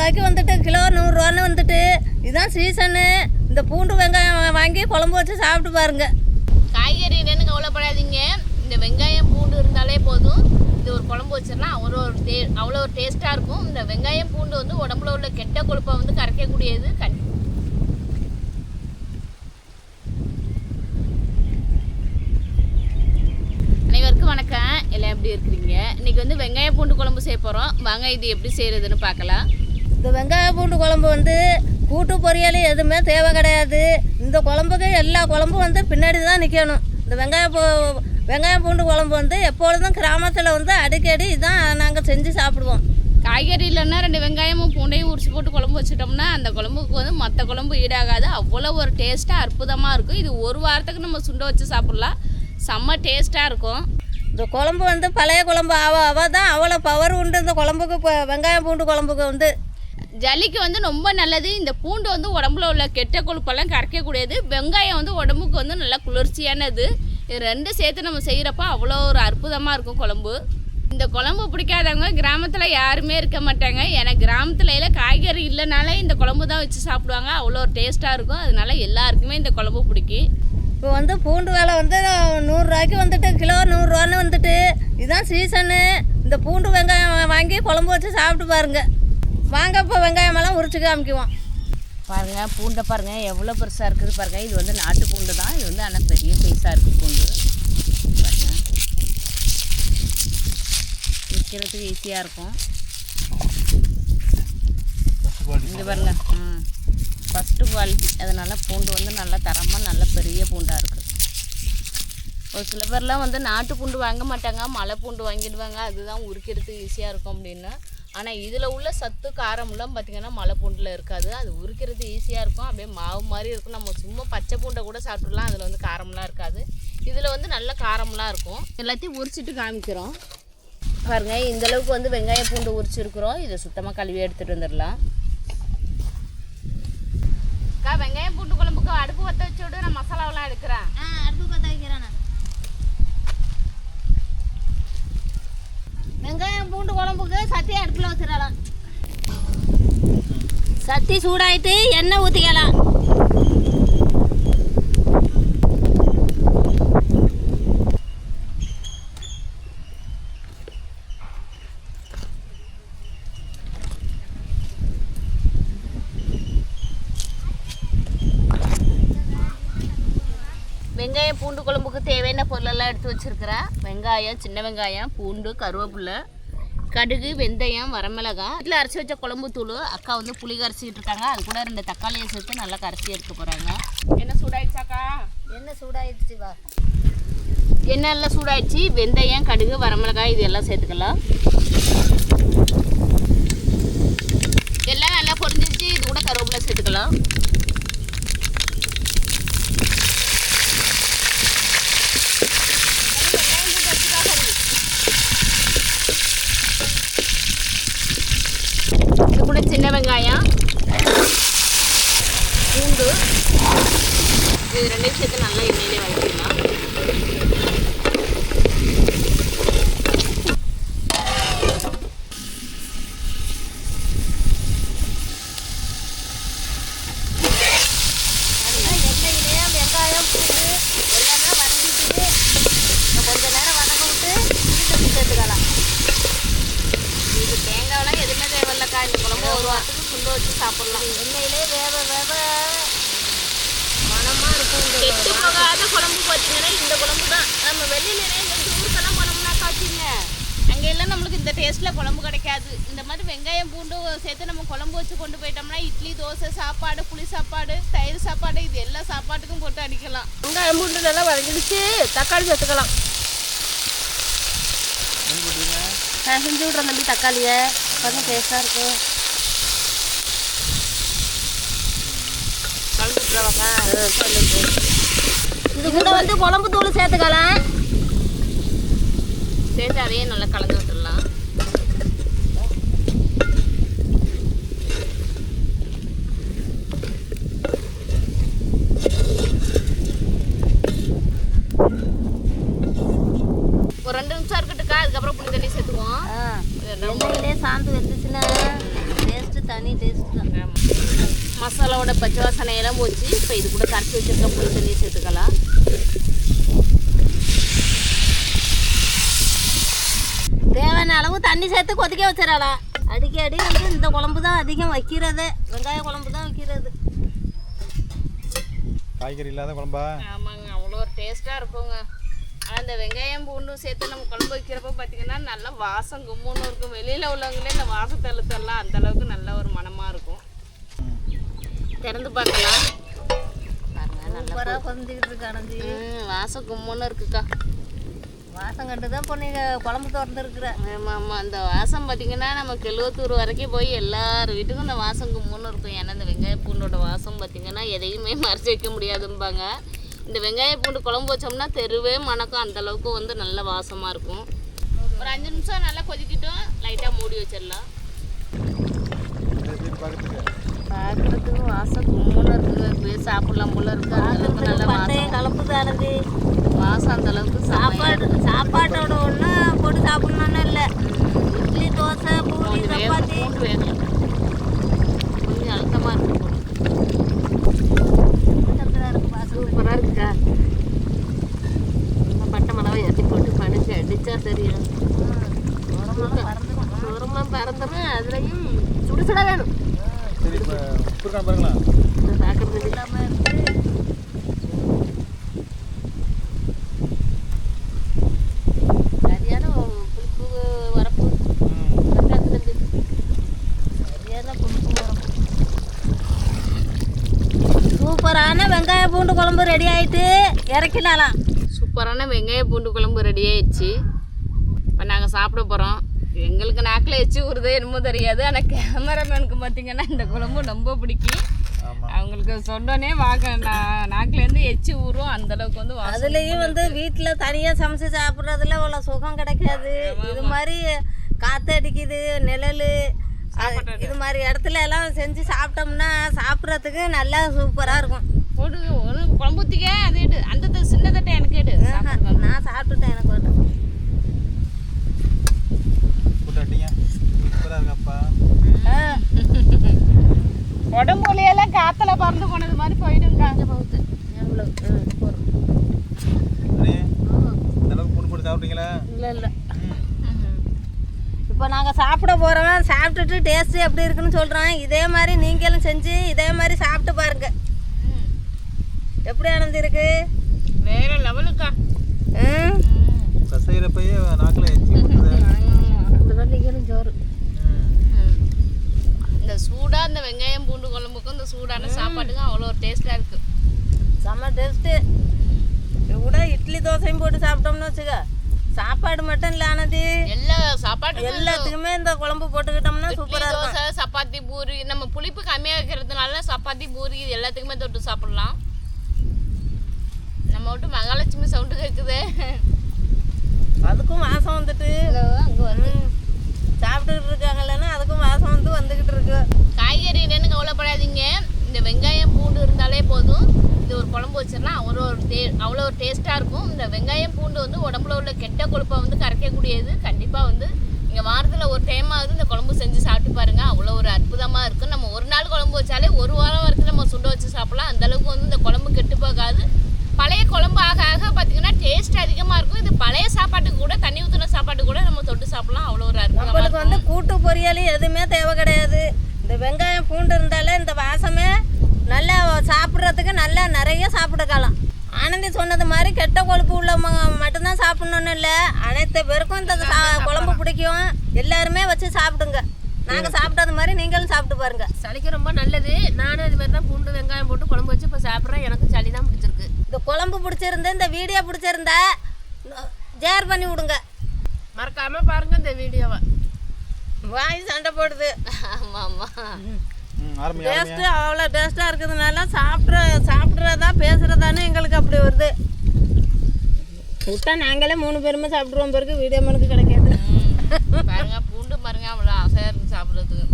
நூறுரூவாய்க்கு வந்துட்டு கிலோ நூறுரூவான்னு வந்துட்டு. இதுதான் சீசனு இந்த பூண்டு வெங்காயம் வாங்கி குழம்பு வச்சு சாப்பிட்டு பாருங்க. காய்கறி என்னன்னு கவலைப்படாதீங்க. இந்த வெங்காயம் பூண்டு இருந்தாலே போதும். இது ஒரு குழம்பு வச்சிடலாம். அவ்வளோ ஒரு டே அவ்வளோ ஒரு டேஸ்ட்டாக இருக்கும். இந்த வெங்காயம் பூண்டு வந்து உடம்புல உள்ள கெட்ட கொழுப்பை வந்து கரைக்கக்கூடியது. கண் அனைவருக்கும் வணக்கம். எல்லாம் எப்படி இருக்கிறீங்க? இன்றைக்கி வந்து வெங்காயம் பூண்டு குழம்பு செய்ய போகிறோம் வாங்க இது எப்படி செய்கிறதுன்னு பார்க்கலாம். இந்த வெங்காய பூண்டு குழம்பு வந்து கூட்டு பொரியல் எதுவுமே தேவை கிடையாது. இந்த குழம்புக்கு எல்லா குழம்பும் வந்து பின்னாடி தான் நிற்கணும் இந்த வெங்காய பூ வெங்காய பூண்டு குழம்பு வந்து எப்பொழுதும் கிராமத்தில் வந்து அடிக்கடி இதான் நாங்கள் செஞ்சு சாப்பிடுவோம். காய்கறி இல்லைன்னா ரெண்டு வெங்காயமும் பூண்டையும் உரிச்சு போட்டு குழம்பு வச்சுட்டோம்னா அந்த குழம்புக்கு வந்து மற்ற குழம்பு ஈடாகாது. அவ்வளோ ஒரு டேஸ்ட்டாக அற்புதமாக இருக்கும். இது ஒரு வாரத்துக்கு நம்ம சுண்ட வச்சு சாப்பிட்லாம். செம்ம டேஸ்ட்டாக இருக்கும். இந்த குழம்பு வந்து பழைய குழம்பு அவ அவ தான் அவ்வளோ பவர் உண்டு. இந்த குழம்புக்கு இப்போ வெங்காயம் பூண்டு குழம்புக்கு வந்து ஜல்லிக்கு வந்து ரொம்ப நல்லது. இந்த பூண்டு வந்து உடம்புல உள்ள கெட்ட கொழுப்பெல்லாம் கரைக்கக்கூடியது. வெங்காயம் வந்து உடம்புக்கு வந்து நல்லா குளிர்ச்சியானது. இது ரெண்டும் சேர்த்து நம்ம செய்கிறப்ப அவ்வளோ ஒரு அற்புதமாக இருக்கும் குழம்பு. இந்த குழம்பு பிடிக்காதவங்க கிராமத்தில் யாருமே இருக்க மாட்டாங்க. ஏன்னா கிராமத்தில் எல்லாம் காய்கறி இல்லைனாலே இந்த குழம்பு தான் வச்சு சாப்பிடுவாங்க. அவ்வளோ ஒரு டேஸ்ட்டாக இருக்கும். அதனால எல்லாருக்குமே இந்த குழம்பு பிடிக்கும். இப்போ வந்து பூண்டு விலை வந்து நூறுரூவாய்க்கு வந்துட்டு கிலோ நூறுரூவான்னு வந்துட்டு. இதுதான் சீசனு இந்த பூண்டு வெங்காயம் வாங்கி குழம்பு வச்சு சாப்பிட்டு பாருங்கள் வாங்க இப்போ வெங்காயமெல்லாம் உரிச்சு காமிக்குவோம் பாருங்க பூண்டை பாருங்க எவ்வளோ பெருசாக இருக்குது பாருங்க. இது வந்து நாட்டு பூண்டு தான். இது வந்து ஆனால் பெரிய சைஸாக இருக்குது பூண்டு. பாருங்க. விற்கிறதுக்கு ஈஸியாக இருக்கும். இது பாருங்க. ம். ஃபஸ்ட்டு குவாலிட்டி அதனால பூண்டு வந்து நல்லா தரமாக நல்ல பெரிய பூண்டாக இருக்குது ஒரு சில பேர்லாம் வந்து நாட்டு பூண்டு வாங்க மாட்டாங்க. மலை பூண்டு வாங்கிடுவாங்க. அதுதான் உரிக்கிறதுக்கு ஈஸியாக இருக்கும் அப்படின்னு. ஆனால் இதில் உள்ள சத்து காரம்லாம் பார்த்திங்கன்னா மலை பூண்டில் இருக்காது. அது உரிக்கிறது ஈஸியாக இருக்கும். அப்படியே மாவு மாதிரி இருக்கும். நம்ம சும்மா பச்சை பூண்டை கூட சாப்பிட்றலாம் அதில் வந்து காரம்லாம் இருக்காது. இதில் வந்து நல்ல காரம்லாம் இருக்கும். எல்லாத்தையும் உரிச்சிட்டு காமிக்கிறோம். பாருங்க இந்த அளவுக்கு வந்து வெங்காயம் பூண்டு உரிச்சிருக்கிறோம். இதை சுத்தமாக கழுவி எடுத்துகிட்டு வந்துடலாம். அக்கா வெங்காயம் பூண்டு குழம்புக்கு அடுப்பு பற்ற வச்சு விட்டு நான் மசாலாவெல்லாம் எடுக்கிறேன். அடுப்பு பற்ற வைக்கிறேன் வெங்காயம் பூண்டு குழம்புக்கு சத்தி அடுப்பில் வச்சிடலாம். சத்தி சூடாயிட்டு எண்ணெய் ஊற்றிக்கலாம் வெங்காயம் பூண்டு குழம்புக்கு தேவையான பொருளெல்லாம் எடுத்து வச்சிருக்கிறேன் வெங்காயம் சின்ன வெங்காயம் பூண்டு கருவேப்பிலை கடுகு வெந்தயம் வரமிளகாய். வீட்டில் அரைச்சி வச்ச குழம்பு தூள் அக்கா வந்து புளி கரைச்சிக்கிட்டு இருக்காங்க. அது கூட ரெண்டு தக்காளியை சேர்த்து நல்லா கரைச்சி எடுக்க போகிறாங்க என்ன சூடாயிடுச்சாக்கா எண்ணெய் சூடாயிடுச்சு வா எண்ணெய் எல்லாம் சூடாயிடுச்சு? வெந்தயம் கடுகு வரமிளகாய் இது எல்லாம் சேர்த்துக்கலாம். எல்லாம் நல்லா பொரிஞ்சிருச்சு. இது கூட கருவேப்பிலை சேர்த்துக்கலாம் இது கூட சின்ன வெங்காயம் பூண்டு இது ரெண்டையும் சேர்த்து நல்லா எண்ணெயிலே வதக்கிடலாம் எண்ணெயிலே வெங்காயம் பூண்டு எல்லாமே வதக்கிட்டு இன்னும் கொஞ்ச நேரம் வதக்க விட்டு மீண்டும் சேர்த்துக்கலாம் இது தேங்காயெல்லாம் எதுவுமே தேவையில்லக்கா இந்த குழம்பு ஒரு வாரத்துக்கு சுண்ட வச்சு சாப்பிடலாம் எண்ணெயிலே வேக வேக மனமாக இருக்கும் இந்த கெட்டு போகாத குழம்பு பார்த்தீங்கன்னா இந்த குழம்பு தான் நம்ம வெளியில எங்கேயும் ஊருக்கெல்லாம் போனோம்னா காய்ச்சிங்க அங்கெல்லாம் நம்மளுக்கு இந்த டேஸ்ட்டில் குழம்பு கிடைக்காது. இந்த மாதிரி வெங்காயம் பூண்டு சேர்த்து நம்ம குழம்பு வச்சு கொண்டு போயிட்டோம்னா இட்லி தோசை சாப்பாடு புளி சாப்பாடு தயிர் சாப்பாடு இது எல்லா சாப்பாட்டுக்கும் போட்டு அடிக்கலாம். வெங்காயம் பூண்டு நல்லா வதங்கிடுச்சு. தக்காளி சேர்த்துக்கலாம். நான் செஞ்சு விட்றேன் தம்பி தக்காளியை. கொஞ்சம் டேஸ்ட்டாக இருக்கும் இது கூட வந்து குழம்பு தூள் சேர்த்துக்கலாம். சேர்த்து அதையே நல்லா கலந்து விட்டுடலாம். ஒரு ரெண்டு நிமிஷம் இருக்கட்டுக்கா அதுக்கப்புறம் புளி தண்ணி சேர்த்துக்குவோம். எண்ணெயிலே சாந்து வந்துச்சுன்னா டேஸ்ட்டு தனி டேஸ்ட் தான். மசாலாவோட பச்சை வாசனையெல்லாம் போச்சு. இப்போ இது கூட கரைச்சி வச்சிருக்க புளி தண்ணியை சேர்த்துக்கலாம். தேவையான அளவு தண்ணி சேர்த்து கொதிக்க வச்சிடலாம் அடிக்கடி வந்து இந்த குழம்பு தான் அதிகம் வைக்கிறது. வெங்காய குழம்பு தான் வைக்கிறது. காய்கறி இல்லாத குழம்பா? ஆமாங்க அவ்வளோ ஒரு டேஸ்ட்டாக இருக்குங்க. ஆனால் இந்த வெங்காயம் பூண்டும் சேர்த்து நம்ம குழம்பு வைக்கிறப்ப பார்த்தீங்கன்னா நல்லா வாசம் கும்முன்னு இருக்கும். வெளியில் உள்ளவங்களே இந்த வாசத்தை அழுத்தெல்லாம் அந்த அளவுக்கு நல்ல ஒரு மனமாக இருக்கும். திறந்து பார்க்கலாம். பாருங்க நல்லா வாசம் கும்முன்னு இருக்குக்கா. வாசம் கண்டு தான் இப்போ நீங்கள் குழம்பு திறந்துருக்குற. ஆமாம் ஆமாம் அந்த வாசம் பார்த்தீங்கன்னா நம்ம கெழுவத்தூர் வரைக்கும் போய் எல்லார் வீட்டுக்கும் இந்த வாசம் கும்முன்னு இருக்கும். ஏன்னா இந்த வெங்காய பூண்டோட வாசம் பார்த்தீங்கன்னா எதையுமே மறைச்சி வைக்க முடியாதும்பாங்க. இந்த வெங்காய பூண்டு குழம்பு வச்சோம்னா தெருவே மணக்கும். அந்த அளவுக்கு வந்து நல்ல வாசமாக இருக்கும். ஒரு அஞ்சு நிமிஷம் நல்லா கொதிக்கிட்டோம். லைட்டாக மூடி வச்சிடலாம். பார்க்கறதுக்கு வாசம் கும்முன்னு இருக்குது. இப்படியே சாப்பிடலாம் போல இருக்கு. அந்த அளவுக்கு நல்ல கலப்பு தானது வாசம் அந்த அளவுக்கு சாப்பாடு சாப்பாடு சாப்பாட்டோட ஒன்று போட்டு சாப்பிட்ணுன்னு இல்லை. இட்லி தோசை பூரி சப்பாத்தி. கொஞ்சம் அழுத்தமாக இருக்கு சூப்பராக இருக்குக்கா. பட்டை மிளகாய் ஏற்றி போட்டு பணிச்சு அடித்தா தெரியும் தூரமாக பறந்துடும் அதுலேயும் சுடு சுட வேணும் சரி இப்போ உப்பு இருக்கான்னு பாருங்களா பார்க்குறது இல்லாமல் இருக்கு சரியான புளிப்பு வரப்பு ம் கரெக்டாக இருக்குது சரியான புளிப்பு வரும். சூப்பரான வெங்காய பூண்டு குழம்பு ரெடி ஆயிட்டு இறக்கிடலாம் சூப்பரான வெங்காய பூண்டு குழம்பு ரெடி ஆயிடுச்சு இப்போ நாங்கள் சாப்பிட போகிறோம் எங்களுக்கு நாக்கில் எச்சு ஊறுதே என்னமோ தெரியாது. ஆனால் கேமராமேனுக்கு பார்த்தீங்கன்னா இந்த குழம்பு ரொம்ப பிடிக்கும். அவங்களுக்கு சொன்னோன்னே வாங்க நான் நாக்குலேருந்து எச்சு ஊறும். அந்த அளவுக்கு வந்து அதுலேயும் வந்து வீட்டில் தனியாக சமைச்சு சாப்பிட்றதுல அவ்வளோ சுகம் கிடைக்காது. இது மாதிரி காற்று அடிக்குது நிழல் இது மாதிரி இடத்துல எல்லாம் செஞ்சு சாப்பிட்டோம்னா சாப்பிட்றதுக்கு நல்லா சூப்பராக இருக்கும். போடு ஒரு குழம்பு ஊற்றிக்க அது எடு அந்த த- சின்ன தட்டை எனக்கு எடு. நான் சாப்பிட்டுட்டேன் எனக்கு இருக்கப்பா உடம்பு வலியெல்லாம் காற்றுல பறந்து போனது மாதிரி போயிடுங்க எவ்வளோ ம், போதும். அண்ணே இந்த அளவுக்கு பூண்டு போட்டு சாப்பிட்டீங்களா? இல்லை இல்லை. இப்போ நாங்கள் சாப்பிட போகிறோம் சாப்பிட்டுட்டு டேஸ்ட்டு எப்படி இருக்குன்னு சொல்கிறோம் இதே மாதிரி நீங்களும் செஞ்சு இதே மாதிரி சாப்பிட்டு பாருங்க. எப்படி அணைஞ்சிருக்கு வேற லெவலுக்கா. ம். கசைகிறப்பயே நாக்கில் சோறு இந்த சூடாக இந்த வெங்காயம் பூண்டு குழம்புக்கும் இந்த சூடான சாப்பாட்டுக்கும் அவ்வளோ ஒரு டேஸ்ட்டாக இருக்குது செம்ம டேஸ்ட்டு இது கூட இட்லி தோசையும் போட்டு சாப்பிட்டோம்னு வச்சுக்க. சாப்பாடு மட்டும் இல்லை ஆனது எல்லா சாப்பாட்டுக்கும் எல்லாத்துக்குமே இந்த குழம்பு போட்டுக்கிட்டோம்னா சூப்பராக இருக்கும். தோசை சப்பாத்தி பூரி நம்ம புளிப்பு கம்மியாக வைக்கிறதுனால சப்பாத்தி பூரி இது எல்லாத்துக்குமே தொட்டு சாப்பிடலாம். நம்ம விட்டு மகாலட்சுமி சவுண்டு கேட்குது அதுக்கும் வாசம் வந்துட்டு. அங்கே வந்து ம். சாப்பிட்டுக்கிட்டு இருக்காங்கல்லன்னா அதுக்கும் வாசம் வந்து வந்துக்கிட்டு இருக்கு. காய்கறி என்னன்னு கவலைப்படாதீங்க. இந்த வெங்காயம் பூண்டு இருந்தாலே போதும். இந்த ஒரு குழம்பு வச்சிடலாம் அவ்வளோ ஒரு டே அவ்வளோ ஒரு டேஸ்ட்டாக இருக்கும். இந்த வெங்காயம் பூண்டு வந்து உடம்புல உள்ள கெட்ட கொழுப்பை வந்து கரைக்கக்கூடியது. கண்டிப்பாக வந்து நீங்கள் வாரத்தில் ஒரு டைம் ஆகுது இந்த குழம்பு செஞ்சு சாப்பிட்டு பாருங்க. அவ்வளோ ஒரு அற்புதமாக இருக்கும். நம்ம ஒரு நாள் குழம்பு வச்சாலே ஒரு வாரம் வரைக்கும் நம்ம சுண்ட வச்சு சாப்பிடலாம் அந்த அளவுக்கு வந்து இந்த குழம்பு கெட்டு போகாது பழைய குழம்பு ஆக ஆக பார்த்தீங்கன்னா டேஸ்ட் அதிகமாக இருக்கும் இது பழைய சாப்பாட்டுக்கு கூட தண்ணி ஊற்றின சாப்பாட்டு கூட நம்ம தொட்டு சாப்பிடலாம் அவ்வளோ ஒரு அற்புதமாக நம்மளுக்கு வந்து இருக்கும் கூட்டு பொரியல் எதுவுமே தேவை கிடையாது இந்த வெங்காயம் பூண்டு இருந்தாலே இந்த வாசமே நல்லா சாப்பிட்றதுக்கு நல்லா நிறைய சாப்பிடக்கலாம் ஆனந்தி சொன்னது மாதிரி கொழுப்பு உள்ளவங்க மட்டும்தான் சாப்பிடணும்னு இல்லை. அனைத்து பேருக்கும் இந்த சா- குழம்பு பிடிக்கும். எல்லாருமே வச்சு சாப்பிடுங்க. நாங்கள் சாப்பிட்டது மாதிரி நீங்களும் சாப்பிட்டு பாருங்க. சளிக்கு ரொம்ப நல்லது. நானும் இது மாதிரி தான் பூண்டு வெங்காயம் போட்டு குழம்பு வச்சு இப்போ சாப்பிட்றேன். எனக்கு சளி தான் பிடிச்சிருக்கு. இந்த குழம்பு பிடிச்சிருந்தா இந்த வீடியோ பிடிச்சிருந்தா ஷேர் பண்ணி விடுங்க. மறக்காம பாருங்க இந்த வீடியோவை. வாய் சண்டை போடுது. ஆமாம் டேஸ்ட்டு அவ்வளோ டேஸ்ட்டாக இருக்கிறதுனால சாப்பிட்ற சாப்பிட்றதா பேசுகிறதானே எங்களுக்கு அப்படி வருது. விட்டா நாங்களே மூணு பேருமே சாப்பிட்ருவோம் பிறகு வீடியோ மனுக்கு கிடைக்காது. பாருங்க பூண்டு பாருங்க அவ்வளோ ஆசையாக இருக்குது சாப்பிட்றதுக்கு.